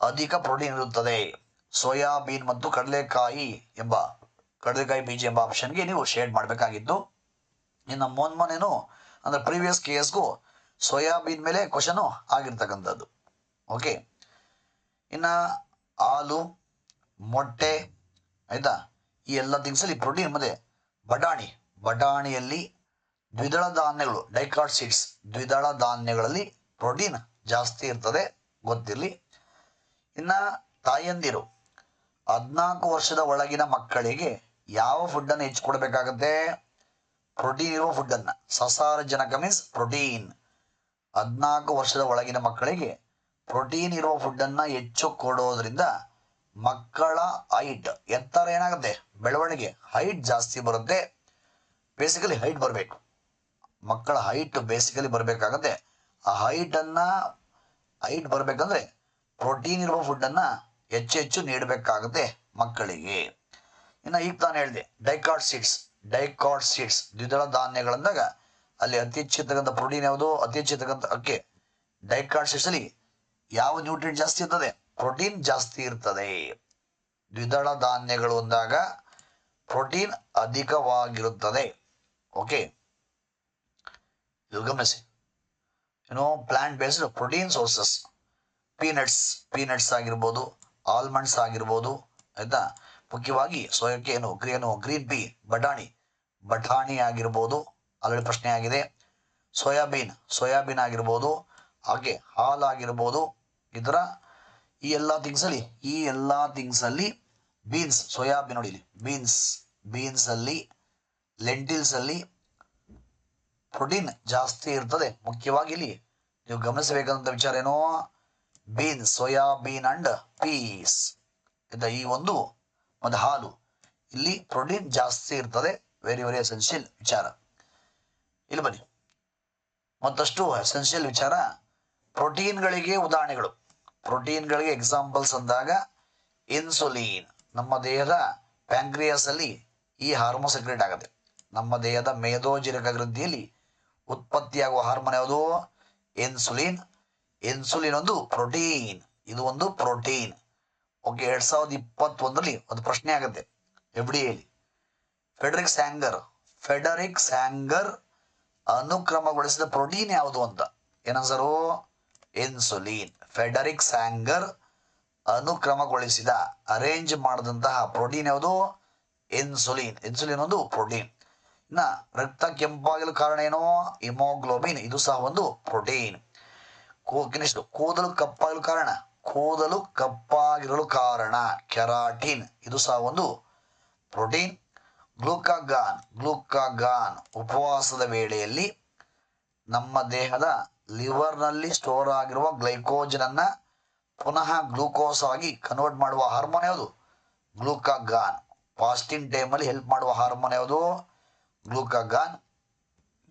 Speaker 1: ಅಧಿಕ ಪ್ರೋಟೀನ್ ಇರುತ್ತದೆ? ಸೋಯಾಬೀನ್ ಮತ್ತು ಕಡಲೆಕಾಯಿ ಎಂಬ ಕಡಲೆಕಾಯಿ ಬೀಜ ಎಂಬ ಆಪ್ಷನ್ಗೆ ನೀವು ಶೇಡ್ ಮಾಡಬೇಕಾಗಿತ್ತು ಇನ್ನು ಮೊನ್ಮೊನೇನು ಅಂದ್ರೆ ಪ್ರೀವಿಯಸ್ ಕೇಸ್ಗೂ ಸೋಯಾಬೀನ್ ಮೇಲೆ ಕ್ವಶನು ಆಗಿರ್ತಕ್ಕಂಥದ್ದು. ಓಕೆ ಇನ್ನು ಹಾಲು, ಮೊಟ್ಟೆ, ಆಯ್ತಾ? ಈ ಎಲ್ಲ ಥಿಂಗ್ಸಲ್ಲಿ ಪ್ರೋಟೀನ್ ಮತ್ತೆ ಬಟಾಣಿ. ಬಟಾಣಿಯಲ್ಲಿ ದ್ವಿದಳ ಧಾನ್ಯಗಳು ಡೈಕಾಟ್ ಸೀಡ್ಸ್ ದ್ವಿದಳ ಧಾನ್ಯಗಳಲ್ಲಿ ಪ್ರೋಟೀನ್ ಜಾಸ್ತಿ ಇರ್ತದೆ, ಗೊತ್ತಿರಲಿ. ಇನ್ನ ತಾಯಂದಿರು, ಹದಿನಾಲ್ಕು ವರ್ಷದ ಒಳಗಿನ ಮಕ್ಕಳಿಗೆ ಯಾವ ಫುಡ್ ಅನ್ನು ಹೆಚ್ಚು ಕೊಡಬೇಕಾಗತ್ತೆ? ಪ್ರೋಟೀನ್ ಇರುವ ಫುಡ್ ಅನ್ನ ಸಸಾರಜನಕ ಮೀನ್ಸ್ ಪ್ರೋಟೀನ್. ಹದಿನಾಲ್ಕು ವರ್ಷದ ಒಳಗಿನ ಮಕ್ಕಳಿಗೆ ಪ್ರೋಟೀನ್ ಇರುವ ಫುಡ್ ಅನ್ನ ಹೆಚ್ಚು ಕೊಡೋದ್ರಿಂದ ಮಕ್ಕಳ ಹೈಟ್ ಎತ್ತರ ಏನಾಗುತ್ತೆ? ಬೆಳವಣಿಗೆ ಹೈಟ್ ಜಾಸ್ತಿ ಬರುತ್ತೆ. ಬೇಸಿಕಲಿ ಹೈಟ್ ಬರಬೇಕು. ಮಕ್ಕಳ ಹೈಟ್ ಬೇಸಿಕಲಿ ಬರಬೇಕಾಗತ್ತೆ. ಆ ಹೈಟ್ ಅನ್ನ ಹೈಟ್ ಬರಬೇಕಂದ್ರೆ ಪ್ರೋಟೀನ್ ಇರುವ ಫುಡ್ ಅನ್ನ ಹೆಚ್ಚು ಹೆಚ್ಚು ನೀಡಬೇಕಾಗುತ್ತೆ ಮಕ್ಕಳಿಗೆ. ಇನ್ನು ಈಗ ತಾನು ಹೇಳಿದೆ ಡೈಕಾಟ್ ಸೀಡ್ಸ್ ಡೈಕಾಟ್ ಸೀಡ್ಸ್ ದ್ವಿದಳ ಧಾನ್ಯಗಳಂದಾಗ ಅಲ್ಲಿ ಅತಿ ಹೆಚ್ಚಿರ್ತಕ್ಕಂಥ ಪ್ರೋಟೀನ್ ಯಾವುದು? ಅತಿ ಹೆಚ್ಚು ಇರ್ತಕ್ಕಂಥ ಅಕ್ಕೆ ಡೈಕಾಟ್ ಸೀಡ್ಸ್ ಅಲ್ಲಿ ಯಾವ ನ್ಯೂಟ್ರಿಯೆಂಟ್ ಜಾಸ್ತಿ ಇರ್ತದೆ? ಪ್ರೋಟೀನ್ ಜಾಸ್ತಿ ಇರ್ತದೆ. ದ್ವಿದಳ ಧಾನ್ಯಗಳು ಅಂದಾಗ ಪ್ರೋಟೀನ್ ಅಧಿಕವಾಗಿರುತ್ತದೆ. ಓಕೆ ಇದು ಗಮನಿಸಿ. ಏನು plant based protein sources peanuts peanuts ಆಗಿರ್ಬೋದು ಆಲ್ಮಂಡ್ಸ್ ಆಗಿರ್ಬೋದು, ಆಯ್ತಾ? ಮುಖ್ಯವಾಗಿ ಸೋಯಕ್ಕೆ ಏನು ಏನು ಗ್ರೀನ್ ಪೀ ಬಟಾಣಿ. ಬಟಾಣಿ ಆಗಿರ್ಬೋದು ಆಲ್ರೆಡಿ ಪ್ರಶ್ನೆ ಆಗಿದೆ. ಸೋಯಾಬೀನ್ ಸೋಯಾಬೀನ್ ಆಗಿರ್ಬೋದು, ಹಾಗೆ ಹಾಲು ಆಗಿರ್ಬೋದು, ಈ ಥರ ಈ ಎಲ್ಲ ಥಿಂಗ್ಸಲ್ಲಿ ಈ ಎಲ್ಲ ಥಿಂಗ್ಸಲ್ಲಿ ಬೀನ್ಸ್ ಸೋಯಾಬೀನ್ ನೋಡಿ ಬೀನ್ಸ್ ಬೀನ್ಸ್ ಅಲ್ಲಿ ಲೆಂಟಿಲ್ಸ್ ಅಲ್ಲಿ ಪ್ರೋಟೀನ್ ಜಾಸ್ತಿ ಇರ್ತದೆ. ಮುಖ್ಯವಾಗಿ ಇಲ್ಲಿ ನೀವು ಗಮನಿಸಬೇಕಾದಂತ ವಿಚಾರ ಏನೋ? ಸೋಯಾ ಬೀನ್ ಅಂಡ್ ಪೀಸ್ ಈ ಒಂದು ಒಂದು ಹಾಲು. ಇಲ್ಲಿ ಪ್ರೋಟೀನ್ ಜಾಸ್ತಿ ಇರ್ತದೆ. ವೆರಿ ವೆರಿ ಎಸೆನ್ಷಿಯಲ್ ವಿಚಾರ. ಇಲ್ಲಿ ಬನ್ನಿ. ಮತ್ತಷ್ಟು ಎಸೆನ್ಷಿಯಲ್ ವಿಚಾರ. ಪ್ರೋಟೀನ್ಗಳಿಗೆ ಉದಾಹರಣೆಗಳು. ಪ್ರೋಟೀನ್ಗಳಿಗೆ ಎಕ್ಸಾಂಪಲ್ಸ್ ಅಂದಾಗ ಇನ್ಸುಲಿನ್ ನಮ್ಮ ದೇಹದ ಪ್ಯಾಂಕ್ರಿಯಾಸ್ ಅಲ್ಲಿ ಈ ಹಾರ್ಮೋನ್ ಸೆಕ್ರೇಟ್ ಆಗುತ್ತೆ. ನಮ್ಮ ದೇಹದ ಮೇಧೋಜೀರಕ ಗ್ರಂಥಿಯಲ್ಲಿ ಉತ್ಪತ್ತಿಯಾಗುವ ಹಾರ್ಮೋನ್ ಯಾವುದು? ಇನ್ಸುಲಿನ್. ಇನ್ಸುಲಿನ್ ಒಂದು ಪ್ರೋಟೀನ್. ಇದು ಒಂದು ಪ್ರೋಟೀನ್. ಓಕೆ, ಎರಡ್ ಸಾವಿರದ ಇಪ್ಪತ್ತೊಂದರಲ್ಲಿ ಒಂದು ಪ್ರಶ್ನೆ ಆಗುತ್ತೆ ಎಫ್ ಡಿ ಎಲ್ಲಿ ಫೆಡರಿಕ್ ಸ್ಯಾಂಗರ್. ಫೆಡರಿಕ್ ಸ್ಯಾಂಗರ್ ಅನುಕ್ರಮಗೊಳಿಸಿದ ಪ್ರೋಟೀನ್ ಯಾವುದು ಅಂತ? ಏನನ್ಸರು? ಇನ್ಸುಲಿನ್. ಫೆಡರಿಕ್ ಸ್ಯಾಂಗರ್ ಅನುಕ್ರಮಗೊಳಿಸಿದ, ಅರೇಂಜ್ ಮಾಡಿದಂತಹ ಪ್ರೋಟೀನ್ ಯಾವುದು? ಇನ್ಸುಲಿನ್. ಇನ್ಸುಲಿನ್ ಒಂದು ಪ್ರೋಟೀನ್. ಇನ್ನ ರಕ್ತ ಕೆಂಪಾಗಲು ಕಾರಣ ಏನೋ? ಹಿಮೋಗ್ಲೋಬಿನ್. ಇದು ಸಹ ಒಂದು ಪ್ರೋಟೀನ್. ನೆಕ್ಸ್ಟ್ ಕೂದಲು ಕಪ್ಪಾಗಲು ಕಾರಣ. ಕೂದಲು ಕಪ್ಪಾಗಿರಲು ಕಾರಣ. ಕೆರಾಟಿನ್. ಇದು ಸಹ ಒಂದು ಪ್ರೋಟೀನ್. ಗ್ಲೂಕಾಗಾನ್. ಗ್ಲೂಕಾಗಾನ್ ಉಪವಾಸದ ವೇಳೆಯಲ್ಲಿ ನಮ್ಮ ದೇಹದ ಲಿವರ್ನಲ್ಲಿ ಸ್ಟೋರ್ ಆಗಿರುವ ಗ್ಲೈಕೋಜನ್ ಅನ್ನ ಪುನಃ ಗ್ಲೂಕೋಸ್ ಆಗಿ ಕನ್ವರ್ಟ್ ಮಾಡುವ ಹಾರ್ಮೋನ್ ಯಾವುದು? ಗ್ಲೂಕಾಗಾನ್. ಫಾಸ್ಟಿಂಗ್ ಟೈಮಲ್ಲಿ ಹೆಲ್ಪ್ ಮಾಡುವ ಹಾರ್ಮೋನ್ ಯಾವುದು? ಗ್ಲೂಕಾಗಾನ್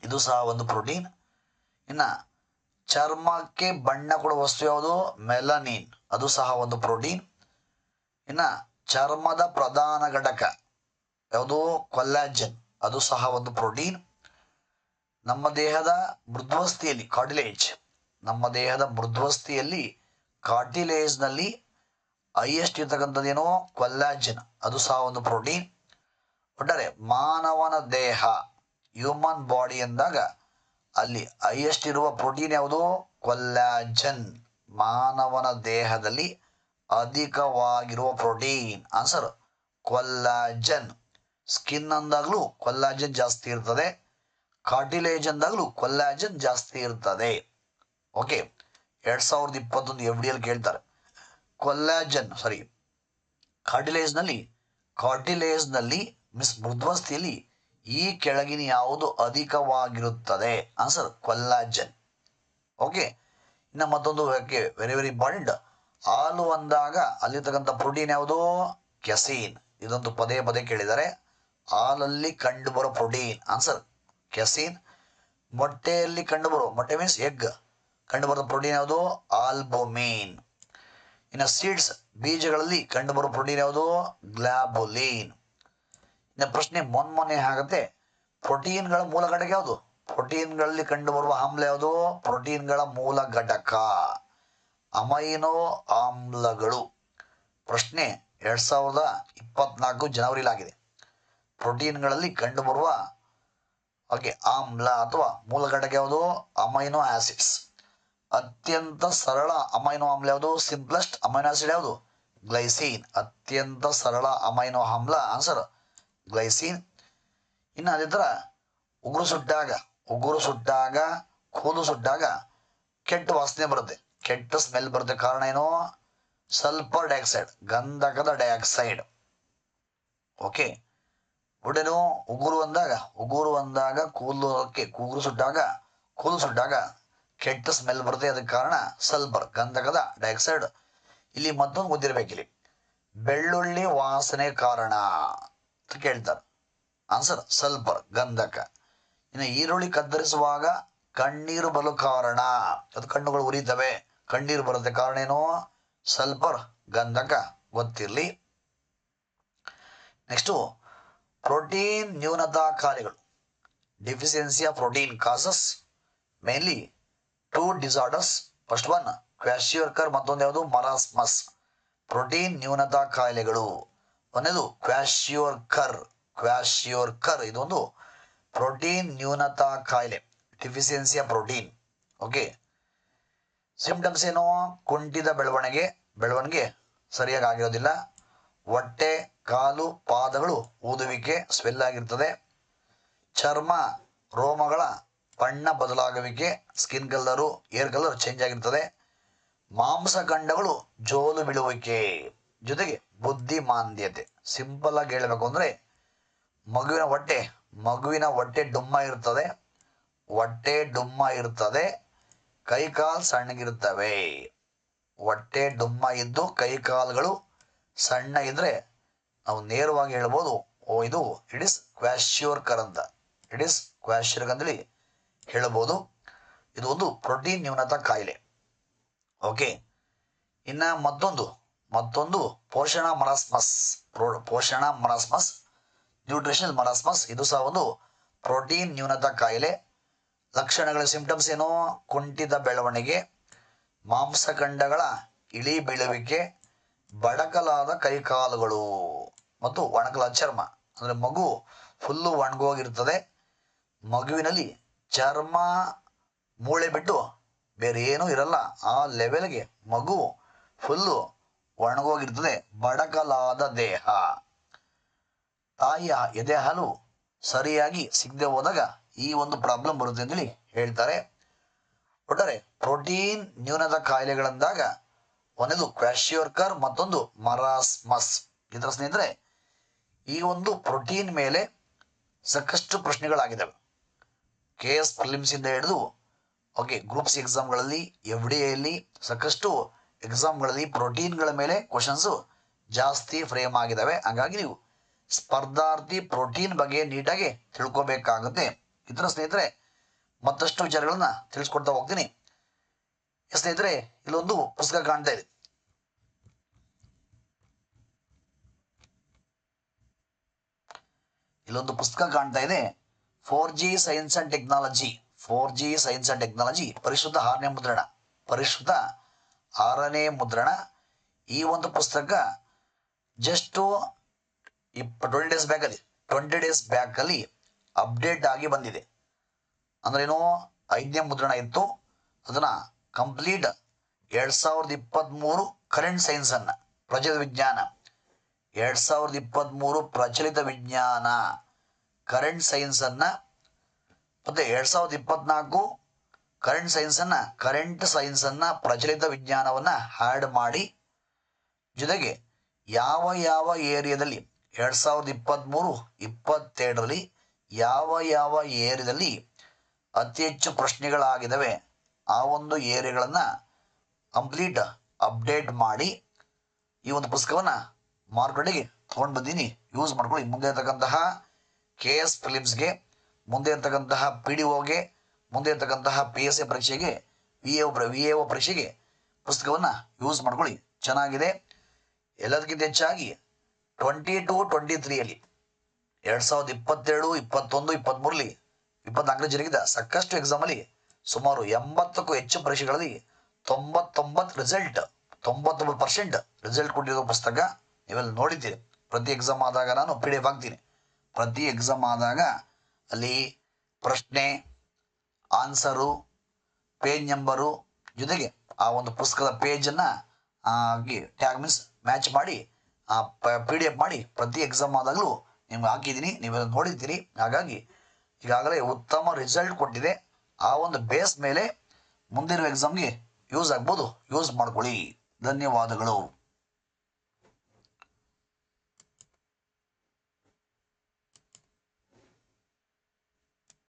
Speaker 1: ಇದು ಸಹ ಒಂದು ಪ್ರೋಟೀನ್ ಇನ್ನ ಚರ್ಮಕ್ಕೆ ಬಣ್ಣ ಕೊಡುವ ವಸ್ತು ಯಾವುದು? ಮೆಲನಿನ್ ಅದು ಸಹ ಒಂದು ಪ್ರೋಟೀನ್ ಇನ್ನ ಚರ್ಮದ ಪ್ರಧಾನ ಘಟಕ ಯಾವುದು? ಕೊಲ್ಲಾಜನ್ ಅದು ಸಹ ಒಂದು ಪ್ರೋಟೀನ್ ನಮ್ಮ ದೇಹದ ಮೃದ್ವಸ್ಥಿಯಲ್ಲಿ ಕಾಟಿಲೇಜ್ ನಮ್ಮ ದೇಹದ ಮೃದ್ವಸ್ಥಿಯಲ್ಲಿ ಕಾಟಿಲೇಜ್ನಲ್ಲಿ ಹೈಯೆಸ್ಟ್ ಇರ್ತಕ್ಕಂಥದ್ದೇನೋ ಕೊಲ್ಲಾಜನ್ ಅದು ಸಹ ಒಂದು ಪ್ರೋಟೀನ್ ಒಟ್ಟಾರೆ ಮಾನವನ ದೇಹ ಹ್ಯೂಮನ್ ಬಾಡಿ ಅಂದಾಗ ಅಲ್ಲಿ ಹೈಯೆಸ್ಟ್ ಇರುವ ಪ್ರೋಟೀನ್ ಯಾವುದು? ಕೊಲ್ಲಾಜನ್. ಮಾನವನ ದೇಹದಲ್ಲಿ ಅಧಿಕವಾಗಿರುವ ಪ್ರೋಟೀನ್. Answer collagen. ಸ್ಕಿನ್ ಅಂದಾಗಲೂ ಕೊಲ್ಲಾಜನ್ ಜಾಸ್ತಿ ಇರ್ತದೆ. ಕಾರ್ಟಿಲೇಜ್ ಅಂದಾಗಲೂ ಕೊಲ್ಲಾಜನ್ ಜಾಸ್ತಿ ಇರ್ತದೆ. ಓಕೆ ಎರಡ್ ಸಾವಿರದ ಇಪ್ಪತ್ತೊಂದು ಎಫ್ ಡಿ ಅಲ್ಲಿ ಕೇಳ್ತಾರೆ ಕೊಲ್ಲಾಜನ್ ಸಾರಿ ಕಾರ್ಟಿಲೇಜ್ನಲ್ಲಿ ಕಾರ್ಟಿಲೇಜ್ನಲ್ಲಿ ಮಿಸ್ ಮೃದ್ವಸ್ಥಿಯಲ್ಲಿ ಈ ಕೆಳಗಿನ ಯಾವುದು ಅಧಿಕವಾಗಿರುತ್ತದೆ? ಆನ್ಸರ್ ಕೊಲ್ಲಾಜನ್ ಓಕೆ ಇನ್ನು ಮತ್ತೊಂದು ವೆರಿ ವೆರಿ ಇಂಪಾರ್ಟೆಂಟ್ ಹಾಲು ಅಂದಾಗ ಅಲ್ಲಿರ್ತಕ್ಕಂಥ ಪ್ರೋಟೀನ್ ಯಾವುದು? ಕೆಸೀನ್ ಇದೊಂದು ಪದೇ ಪದೇ ಕೇಳಿದ್ದಾರೆ ಹಾಲಲ್ಲಿ ಕಂಡುಬರೋ ಪ್ರೋಟೀನ್ ಆನ್ಸರ್ ಕೆಸೀನ್ ಮೊಟ್ಟೆಯಲ್ಲಿ ಕಂಡುಬರೋ ಮೊಟ್ಟೆ ಮೀನ್ಸ್ ಎಗ್ ಕಂಡುಬರೋ ಪ್ರೋಟೀನ್ ಯಾವುದು? ಆಲ್ಬೊಮೀನ್ ಇನ್ನು ಸೀಡ್ಸ್ ಬೀಜಗಳಲ್ಲಿ ಕಂಡುಬರೋ ಪ್ರೋಟೀನ್ ಯಾವುದು? ಗ್ಲಾಬುಲಿನ್ ಪ್ರಶ್ನೆ ಮೊನ್ಮೊನ್ನೆ ಆಗುತ್ತೆ ಪ್ರೋಟೀನ್ಗಳ ಮೂಲ ಘಟಕ ಯಾವುದು? ಪ್ರೋಟೀನ್ಗಳಲ್ಲಿ ಕಂಡುಬರುವ ಆಮ್ಲ ಯಾವುದು? ಪ್ರೋಟೀನ್ಗಳ ಮೂಲ ಘಟಕ. ಅಮೈನೋ ಆಮ್ಲಗಳು. ಪ್ರಶ್ನೆ ಎರಡ್ ಸಾವಿರದ ಇಪ್ಪತ್ನಾಲ್ಕು ಜನವರಿಲಾಗಿದೆ. ಪ್ರೋಟೀನ್ಗಳಲ್ಲಿ ಕಂಡುಬರುವ ಓಕೆ ಆಮ್ಲ ಅಥವಾ ಮೂಲ ಘಟಕ ಯಾವುದು? Amino acids. ಅತ್ಯಂತ ಸರಳ ಅಮೈನೋ ಆಮ್ಲ ಯಾವುದು? ಸಿಂಪ್ಲೆಸ್ಟ್ ಅಮೈನೋ ಆಸಿಡ್ ಯಾವುದು? ಗ್ಲೈಸಿನ್. ಅತ್ಯಂತ ಸರಳ ಅಮೈನೋ ಆಮ್ಲ. Answer glycine. ಇನ್ನು ಅದೇ ಥರ ಉಗುರು ಸುಟ್ಟಾಗ ಉಗುರು ಸುಟ್ಟಾಗ, ಕೂದಲು ಸುಟ್ಟಾಗ ಕೆಟ್ಟ ವಾಸನೆ ಬರುತ್ತೆ. ಕೆಟ್ಟ ಸ್ಮೆಲ್ ಬರುತ್ತೆ. ಕಾರಣ ಏನು? ಸಲ್ಪರ್ ಡೈಆಕ್ಸೈಡ್, ಗಂಧಕದ ಡೈಆಕ್ಸೈಡ್. ಓಕೆ ಒಡೇನು ಉಗುರು ಅಂದಾಗ ಉಗುರು ಅಂದಾಗ ಕೂದಲಕ್ಕೆ ಕೂಗುರು ಸುಟ್ಟಾಗ, ಕೂದಲು ಸುಟ್ಟಾಗ ಕೆಟ್ಟ ಸ್ಮೆಲ್ ಬರುತ್ತೆ. ಅದಕ್ಕೆ ಕಾರಣ ಸಲ್ಪರ್ ಗಂಧಕದ ಡೈಆಕ್ಸೈಡ್. ಇಲ್ಲಿ ಮತ್ತೊಂದು ಗೊತ್ತಿರಬೇಕಿಲ್ಲಿ. ಬೆಳ್ಳುಳ್ಳಿ ವಾಸನೆ ಕಾರಣ. ಅಂತ ಕೇಳ್ತಾರೆ. ಆನ್ಸರ್ ಸಲ್ಫರ್ ಗಂಧಕ. ಇನ್ನು ಈರುಳ್ಳಿ ಕತ್ತರಿಸುವಾಗ ಕಣ್ಣೀರು ಬಲು ಕಾರಣ. ಅದು ಕಣ್ಣುಗಳು ಉರಿತವೆ, ಕಣ್ಣೀರು ಬರುತ್ತೆ. ಕಾರಣ ಏನು? ಸಲ್ಫರ್ ಗಂಧಕ ಗೊತ್ತಿರಲಿ. ನೆಕ್ಸ್ಟು ಪ್ರೋಟೀನ್ ನ್ಯೂನತಾ ಕಾರ್ಯಗಳು deficiency of protein causes mainly two disorders first one kwashiorkor ಮತ್ತೊಂದು ಯಾವುದು? ಮರಾಸ್ಮಸ್ ಪ್ರೋಟೀನ್ ನ್ಯೂನತಾ ಕಾಯಿಲೆಗಳು ಒಂದೇದು ಕ್ವಾಶಿಯೋರ್ಕರ್ ಕ್ವಾಶಿಯೋರ್ಕರ್ ಇದೊಂದು ಪ್ರೋಟೀನ್ ನ್ಯೂನತಾ ಕಾಯಿಲೆ ಡಿಫಿಸಿಯನ್ಸಿಯ ಪ್ರೋಟೀನ್ ಓಕೆ ಸಿಂಪ್ಟಮ್ಸ್ ಏನು? ಕುಂಠಿತ ಬೆಳವಣಿಗೆ ಬೆಳವಣಿಗೆ ಸರಿಯಾಗಿ ಆಗಿರೋದಿಲ್ಲ. ಹೊಟ್ಟೆ, ಕಾಲು, ಪಾದಗಳು ಊದುವಿಕೆ ಸ್ವೆಲ್ ಆಗಿರ್ತದೆ. ಚರ್ಮ ರೋಮಗಳ ಬಣ್ಣ ಬದಲಾಗುವಿಕೆ skin colour hair colour change ಆಗಿರ್ತದೆ. ಮಾಂಸಖಂಡಗಳು ಜೋಲು ಬೀಳುವಿಕೆ ಜೊತೆಗೆ ಬುದ್ಧಿಮಾಂದ್ಯತೆ. ಸಿಂಪಲ್ ಆಗಿ ಹೇಳಬೇಕು ಅಂದ್ರೆ ಮಗುವಿನ ಹೊಟ್ಟೆ ಮಗುವಿನ ಹೊಟ್ಟೆ ಡುಮ್ಮ ಇರ್ತದೆ. ಹೊಟ್ಟೆ ಡುಮ್ಮ ಇರ್ತದೆ. ಕೈಕಾಲು ಸಣ್ಣಗಿರ್ತವೆ ಹೊಟ್ಟೆ ಡುಮ್ಮ ಇದ್ದು ಕೈಕಾಲುಗಳು ಸಣ್ಣ ಇದ್ದರೆ ನಾವು ನೇರವಾಗಿ ಹೇಳ್ಬೋದು, ಓ, ಇದು ಇಟ್ ಇಸ್ ಕ್ವಾಶ್ಯೂರ್ಕರ್ ಅಂತ. ಇಟ್ ಇಸ್ ಕ್ವಾಶ್ಯೂರ್ಕ್ ಅಂತೇಳಿ ಹೇಳ್ಬೋದು. ಇದು ಒಂದು ಪ್ರೋಟೀನ್ ನ್ಯೂನತಾ ಕಾಯಿಲೆ. ಓಕೆ ಇನ್ನ ಮತ್ತೊಂದು. ಮತ್ತೊಂದು ಪೋಷಣ ಮರಾಸ್ಮಸ್ ಪೋಷಣ ಮರಾಸ್ಮಸ್ ನ್ಯೂಟ್ರಿಷನಲ್ ಮರಾಸ್ಮಸ್. ಇದು ಸಹ ಒಂದು ಪ್ರೋಟೀನ್ ನ್ಯೂನತಾ ಕಾಯಿಲೆ. ಲಕ್ಷಣಗಳ ಸಿಂಪ್ಟಮ್ಸ್ ಏನು? ಕುಂಠಿತ ಬೆಳವಣಿಗೆ, ಮಾಂಸಖಂಡಗಳ ಇಳಿ ಬೀಳುವಿಕೆ ಬಡಕಲಾದ ಕೈಕಾಲುಗಳು ಮತ್ತು ಒಣಕಲಾದ ಚರ್ಮ. ಅಂದ್ರೆ ಮಗು ಫುಲ್ಲು ಒಣಗೋಗಿರ್ತದೆ. ಮಗುವಿನಲ್ಲಿ ಚರ್ಮ ಮೂಳೆ ಬಿಟ್ಟು ಬೇರೆ ಏನೂ ಇರಲ್ಲ. ಆ ಲೆವೆಲ್ಗೆ ಮಗು ಫುಲ್ಲು ಒಣಗೋಗಿರ್ತದೆ. ಬಡಕಲಾದ ದೇಹ. ತಾಯಿಯ ಎದೆ ಹಾಲು ಸರಿಯಾಗಿ ಸಿಗದೆ ಹೋದಾಗ ಈ ಒಂದು ಪ್ರಾಬ್ಲಮ್ ಬರುತ್ತೆ ಅಂತೇಳಿ ಹೇಳ್ತಾರೆ. ಒಟ್ಟಾರೆ ಪ್ರೋಟೀನ್ ನ್ಯೂನದ ಕಾಯಿಲೆಗಳಂದಾಗ ಒಂದೇದು ಕ್ವಾಶಿಯೋರ್ಕರ್ ಮತ್ತೊಂದು ಮರಾಸ್ಮಸ್ ಇದರ ಸ್ನೇಹಿತರೆ, ಈ ಒಂದು ಪ್ರೋಟೀನ್ ಮೇಲೆ ಸಾಕಷ್ಟು ಪ್ರಶ್ನೆಗಳಾಗಿದ್ದಾವೆ. ಕೆ ಎಸ್ ಫಿಲಿಮ್ಸಿಂದ ಹಿಡಿದು, ಓಕೆ, ಗ್ರೂಪ್ಸ್ ಎಕ್ಸಾಮ್ಗಳಲ್ಲಿ, ಎಫ್ ಡಿ ಎಲ್ಲಿ ಸಾಕಷ್ಟು ಎಕ್ಸಾಮ್ಗಳಲ್ಲಿ ಪ್ರೋಟೀನ್ಗಳ ಮೇಲೆ ಕ್ವಶನ್ಸ್ ಜಾಸ್ತಿ ಫ್ರೇಮ್ ಆಗಿದ್ದಾವೆ ಹಾಗಾಗಿ ನೀವು ಸ್ಪರ್ಧಾರ್ಥಿ ಪ್ರೋಟೀನ್ ಬಗ್ಗೆ ನೀಟಾಗಿ ತಿಳ್ಕೊಬೇಕಾಗುತ್ತೆ. ಇತರ ಸ್ನೇಹಿತರೆ, ಮತ್ತಷ್ಟು ವಿಚಾರಗಳನ್ನ ತಿಳಿಸ್ಕೊಡ್ತಾ ಹೋಗ್ತೀನಿ. ಸ್ನೇಹಿತರೆ, ಇಲ್ಲೊಂದು ಪುಸ್ತಕ ಕಾಣ್ತಾ ಇದೆ. ಇಲ್ಲೊಂದು ಪುಸ್ತಕ ಕಾಣ್ತಾ ಇದೆ. Four G science and technology four G science and technology ಪರಿಶುದ್ಧ ಆರನೇ ಮುದ್ರಣ. ಪರಿಶುದ್ಧ ಆರನೇ ಮುದ್ರಣ. ಈ ಒಂದು ಪುಸ್ತಕ ಜಸ್ಟು ಇಪ್ಪ ಟ್ವೆಂಟಿ ಡೇಸ್ ಬ್ಯಾಕಲ್ಲಿ ಟ್ವೆಂಟಿ ಡೇಸ್ ಬ್ಯಾಕಲ್ಲಿ ಅಪ್ಡೇಟ್ ಆಗಿ ಬಂದಿದೆ. ಅಂದ್ರೇನು ಐದನೇ ಮುದ್ರಣ ಇತ್ತು. ಅದನ್ನ ಕಂಪ್ಲೀಟ್ ಎರಡ್ ಸಾವಿರದ ಇಪ್ಪತ್ತ್ಮೂರು ಕರೆಂಟ್ ಸೈನ್ಸ್ ಅನ್ನ, ಪ್ರಚಲಿತ ವಿಜ್ಞಾನ. ಎರಡ್ ಸಾವಿರದ ಇಪ್ಪತ್ತ್ಮೂರು ಪ್ರಚಲಿತ ವಿಜ್ಞಾನ ಕರೆಂಟ್ ಸೈನ್ಸ್ ಮತ್ತು ಎರಡ್ ಸಾವಿರದ ಇಪ್ಪತ್ನಾಲ್ಕು ಕರೆಂಟ್ ಸೈನ್ಸನ್ನು ಕರೆಂಟ್ ಸೈನ್ಸನ್ನು ಪ್ರಚಲಿತ ವಿಜ್ಞಾನವನ್ನು ಹ್ಯಾಡ್ ಮಾಡಿ, ಜೊತೆಗೆ ಯಾವ ಯಾವ ಏರಿಯಾದಲ್ಲಿ ಎರಡು ಸಾವಿರದ ಇಪ್ಪತ್ತ್ಮೂರು ಇಪ್ಪತ್ತೆರಡರಲ್ಲಿ ಯಾವ ಯಾವ ಏರಿಯಾದಲ್ಲಿ ಅತಿ ಹೆಚ್ಚು ಪ್ರಶ್ನೆಗಳಾಗಿದ್ದಾವೆ, ಆ ಒಂದು ಏರಿಯಾಗಳನ್ನು ಕಂಪ್ಲೀಟ್ ಅಪ್ಡೇಟ್ ಮಾಡಿ, ಈ ಒಂದು ಪುಸ್ತಕವನ್ನು ಮಾರುಕಟ್ಟೆಗೆ ತೊಗೊಂಡು ಬಂದೀನಿ. ಯೂಸ್ ಮಾಡ್ಕೊಳ್ಳಿ. ಮುಂದೆ ಇರ್ತಕ್ಕಂತಹ ಕೆ ಎಸ್ ಫಿಲಿಮ್ಸ್ಗೆ ಮುಂದೆ ಇರ್ತಕ್ಕಂತಹ ಪಿ ಡಿ ಒಗೆ ಮುಂದೆ ಇರ್ತಕ್ಕಂತಹ ಪಿ ಎಸ್ ಎ ಪರೀಕ್ಷೆಗೆ ವಿ ಎ ವಿ ಎ ಪರೀಕ್ಷೆಗೆ ಪುಸ್ತಕವನ್ನು ಯೂಸ್ ಮಾಡ್ಕೊಳ್ಳಿ. ಚೆನ್ನಾಗಿದೆ. ಎಲ್ಲದಕ್ಕಿಂತ ಹೆಚ್ಚಾಗಿ ಟ್ವೆಂಟಿ ಟು ಟ್ವೆಂಟಿ ತ್ರೀಯಲ್ಲಿ ಎರಡು ಸಾವಿರದ ಇಪ್ಪತ್ತೆರಡು ಇಪ್ಪತ್ತೊಂದು ಇಪ್ಪತ್ತ್ಮೂರರಲ್ಲಿ ಇಪ್ಪತ್ನಾಲ್ಕನೇ ಜರುಗಿದ ಸಾಕಷ್ಟು ಎಕ್ಸಾಮಲ್ಲಿ ಸುಮಾರು ಎಂಬತ್ತಕ್ಕೂ ಹೆಚ್ಚು ಪರೀಕ್ಷೆಗಳಲ್ಲಿ ತೊಂಬತ್ತೊಂಬತ್ತು ರಿಸಲ್ಟ್ ತೊಂಬತ್ತೊಂಬತ್ತು ಪರ್ಸೆಂಟ್ ರಿಸಲ್ಟ್ ಕೊಟ್ಟಿರೋ ಪುಸ್ತಕ ನೀವೆಲ್ಲ ನೋಡಿದ್ದೀರಿ. ಪ್ರತಿ ಎಕ್ಸಾಮ್ ಆದಾಗ ನಾನು ಪಿ ಡಿ ಎಫ್ ಹಾಕ್ತೀನಿ. ಪ್ರತಿ ಎಕ್ಸಾಮ್ ಆದಾಗ ಅಲ್ಲಿ ಪ್ರಶ್ನೆ ಆನ್ಸರು, ಪೇಜ್ ನಂಬರು ಜೊತೆಗೆ ಆ ಒಂದು ಪುಸ್ತಕದ ಪೇಜನ್ನು ಟ್ಯಾಗ್ ಮೀನ್ಸ್ ಮ್ಯಾಚ್ ಮಾಡಿ ಪಿ ಡಿ ಎಫ್ ಮಾಡಿ ಪ್ರತಿ ಎಕ್ಸಾಮ್ ಆದಾಗಲೂ ನಿಮ್ಗೆ ಹಾಕಿದ್ದೀನಿ. ನೀವು ನೋಡಿದ್ದೀರಿ. ಹಾಗಾಗಿ ಈಗಾಗಲೇ ಉತ್ತಮ ರಿಸಲ್ಟ್ ಕೊಟ್ಟಿದೆ. ಆ ಒಂದು ಬೇಸ್ ಮೇಲೆ ಮುಂದಿರುವ ಎಕ್ಸಾಮ್ಗೆ ಯೂಸ್ ಆಗ್ಬೋದು. ಯೂಸ್ ಮಾಡ್ಕೊಳ್ಳಿ. ಧನ್ಯವಾದಗಳು.